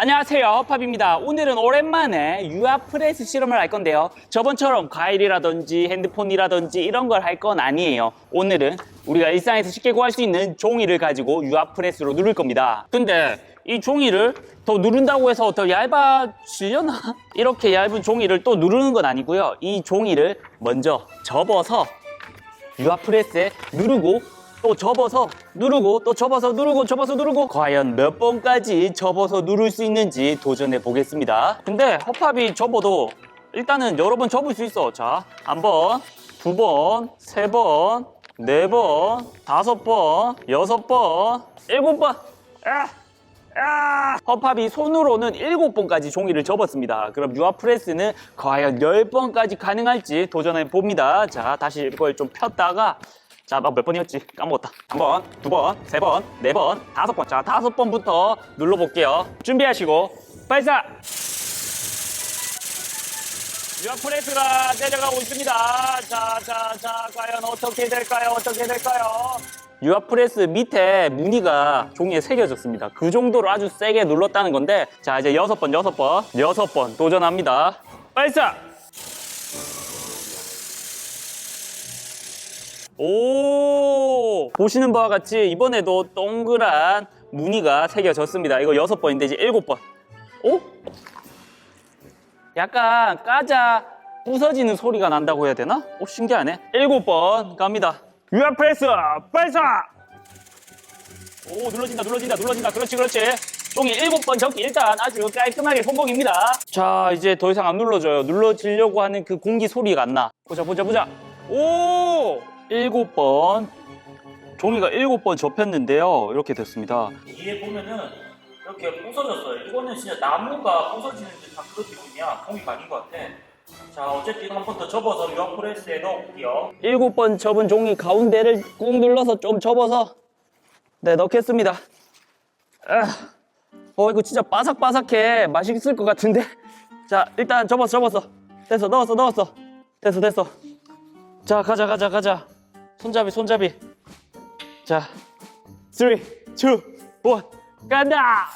안녕하세요. 허팝입니다. 오늘은 오랜만에 유압 프레스 실험을 할 건데요. 저번처럼 과일이라든지 핸드폰이라든지 이런 걸 할 건 아니에요. 오늘은 우리가 일상에서 쉽게 구할 수 있는 종이를 가지고 유압 프레스로 누를 겁니다. 근데 이 종이를 더 누른다고 해서 더 얇아지려나? 이렇게 얇은 종이를 또 누르는 건 아니고요. 이 종이를 먼저 접어서 유압 프레스에 누르고 또 접어서 누르고 또 접어서 누르고 접어서 누르고 과연 몇 번까지 접어서 누를 수 있는지 도전해 보겠습니다 근데 허팝이 접어도 일단은 여러 번 접을 수 있어 자 한 번, 두 번, 세 번, 네 번, 다섯 번, 여섯 번, 일곱 번 아! 아! 허팝이 손으로는 일곱 번까지 종이를 접었습니다. 그럼 유압 프레스는 과연 열 번까지 가능할지 도전해 봅니다. 자, 다시 이걸 좀 폈다가 자, 막 몇 번이었지? 까먹었다. 한 번, 두 번, 세 번, 네 번, 다섯 번. 자, 다섯 번부터 눌러볼게요. 준비하시고 발사! 유압 프레스가 내려가고 있습니다. 자, 자, 자, 과연 어떻게 될까요? 어떻게 될까요? 유압 프레스 밑에 무늬가 종이에 새겨졌습니다. 그 정도로 아주 세게 눌렀다는 건데, 자, 이제 여섯 번, 여섯 번, 여섯 번 도전합니다. 발사! 오! 보시는 바와 같이 이번에도 동그란 무늬가 새겨졌습니다. 이거 여섯 번인데 이제 일곱 번. 오? 약간 까자 부서지는 소리가 난다고 해야 되나? 오, 신기하네. 일곱 번 갑니다. 유압 프레스 발사! 오, 눌러진다, 눌러진다, 눌러진다. 그렇지, 그렇지. 종이 일곱 번 접기 일단 아주 깔끔하게 성공입니다. 자, 이제 더 이상 안 눌러져요. 눌러지려고 하는 그 공기 소리가 안 나. 보자, 보자, 보자. 오! 일곱 번. 종이가 일곱 번 접혔는데요. 이렇게 됐습니다. 뒤에 보면은 이렇게 부서졌어요. 이거는 진짜 나무가 부서지는 듯한 그런 기분이야. 종이가 아닌 것 같아. 자, 어쨌든 한 번 더 접어서 유압프레스에 넣어볼게요. 일곱 번 접은 종이 가운데를 꾹 눌러서 좀 접어서 네, 넣겠습니다. 아, 어, 이거 진짜 바삭바삭해. 맛있을 것 같은데. 자, 일단 접었어, 접었어. 됐어, 넣었어, 넣었어. 됐어, 됐어. 자, 가자, 가자, 가자. 손잡이, 손잡이. 자, 3, 2, 1, 간다!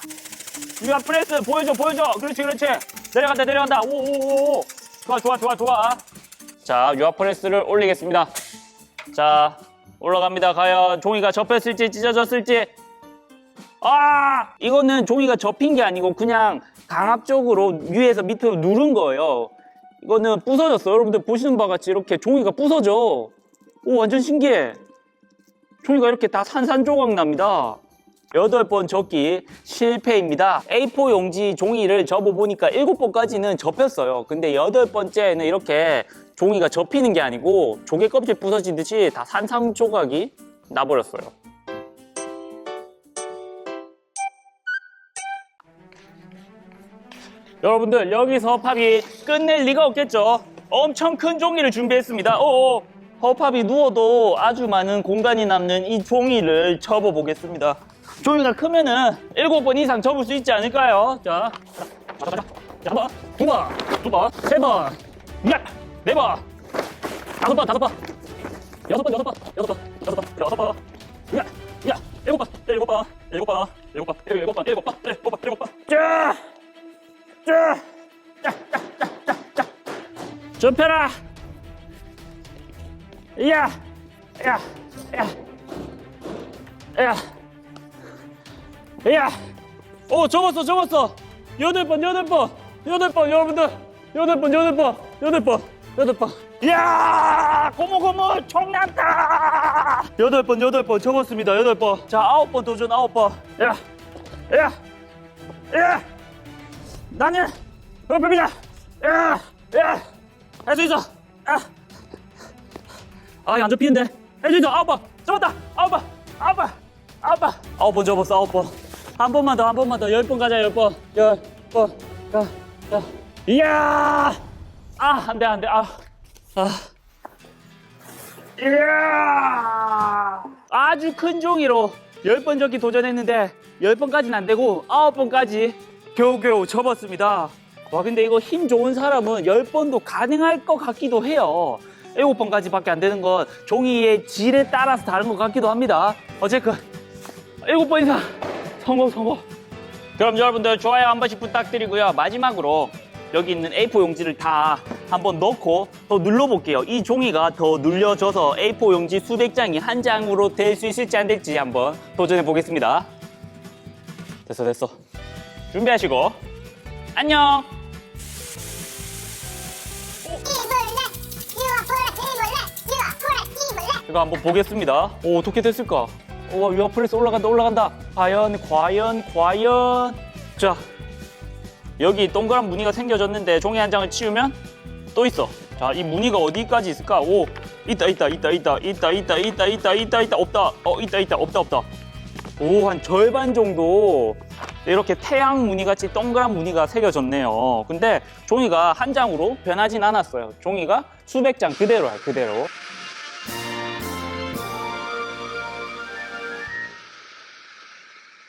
유아 프레스 보여줘, 보여줘. 그렇지, 그렇지. 내려간다, 내려간다. 오, 오, 오, 오. 좋아, 좋아, 좋아, 좋아. 자, 유아 프레스를 올리겠습니다. 자, 올라갑니다. 과연 종이가 접혔을지 찢어졌을지. 아! 이거는 종이가 접힌 게 아니고 그냥 강압적으로 위에서 밑으로 누른 거예요. 이거는 부서졌어. 여러분들 보시는 바와 같이 이렇게 종이가 부서져. 오, 완전 신기해. 종이가 이렇게 다 산산조각 납니다. 여덟 번 접기 실패입니다. A4 용지 종이를 접어보니까 일곱 번까지는 접혔어요. 근데 여덟 번째는 이렇게 종이가 접히는 게 아니고 조개 껍질 부서지듯이 다 산산조각이 나버렸어요. 여러분들 여기서 팝이 끝낼 리가 없겠죠. 엄청 큰 종이를 준비했습니다. 오, 허팝이 누워도 아주 많은 공간이 남는 이 종이를 접어 보겠습니다. 종이가 크면은 일곱 번 이상 접을 수 있지 않을까요? 자, 자, 자, 자, 자, 한 번, 두 번, 두 번, 세 번, 야, 네 번, 다섯 번, 다섯 번, 여섯 번, 여섯 번, 여섯 번, 여섯 번, 여섯 번, 야, 야, 일곱 번, 일곱 번, 일곱 번, 일곱 번, 일곱 번, 일곱 번, 일곱 번, 일곱 번, 자. 자, 자, 자, 자, 자, 자. 접혀라. 야, 야, 야, 야, 야. 오, 접었어, 접었어. 여덟 번, 여덟 번, 여덟 번, 여러분들. 여덟 번, 여덟 번, 여덟 번, 여덟 번. 야, 고모 총난다. 여덟 번, 여덟 번 접었습니다. 여덟 번. 자, 아홉 번 도전, 아홉 번. 야, 야, 야. 나는 얼굴이다. 야, 야, 할 수 있어. 아, 아. 할수 있어. 아홉 번. 접었다. 아홉 번. 아홉 번. 아홉 번. 아홉 번 접었어. 아홉 번. 한 번만 더, 한 번만 더. 열 번 가자. 열 번. 열 번. 가, 가. 이야. 아, 안 돼, 안 돼. 아, 아. 이야. 아주 큰 종이로 열 번 접기 도전했는데 열 번까지는 안 되고 아홉 번까지 겨우겨우 접었습니다. 와 근데 이거 힘 좋은 사람은 열 번도 가능할 것 같기도 해요. 일곱 번까지밖에 안 되는 건 종이의 질에 따라서 다른 것 같기도 합니다. 어쨌건 일곱 번 이상 성공 성공. 그럼 여러분들 좋아요 한 번씩 부탁드리고요. 마지막으로 여기 있는 A4 용지를 다 한번 넣고 더 눌러볼게요. 이 종이가 더 눌려져서 A4 용지 수백 장이 한 장으로 될 수 있을지 안 될지 한번 도전해 보겠습니다. 됐어 됐어. 준비하시고 안녕. 이거 한번 보겠습니다. 오, 어떻게 됐을까? 오, 위아 플레스 올라간다, 올라간다. 과연, 과연, 과연. 자, 여기 동그란 무늬가 생겨졌는데 종이 한 장을 치우면 또 있어. 자, 이 무늬가 어디까지 있을까? 오, 있다, 있다, 있다, 있다, 있다, 있다, 있다, 있다, 있다, 있다, 없다. 어, 있다, 있다, 없다, 없다. 오, 한 절반 정도 이렇게 태양 무늬 같이 동그란 무늬가 새겨졌네요. 근데 종이가 한 장으로 변하진 않았어요. 종이가 수백 장 그대로야, 그대로.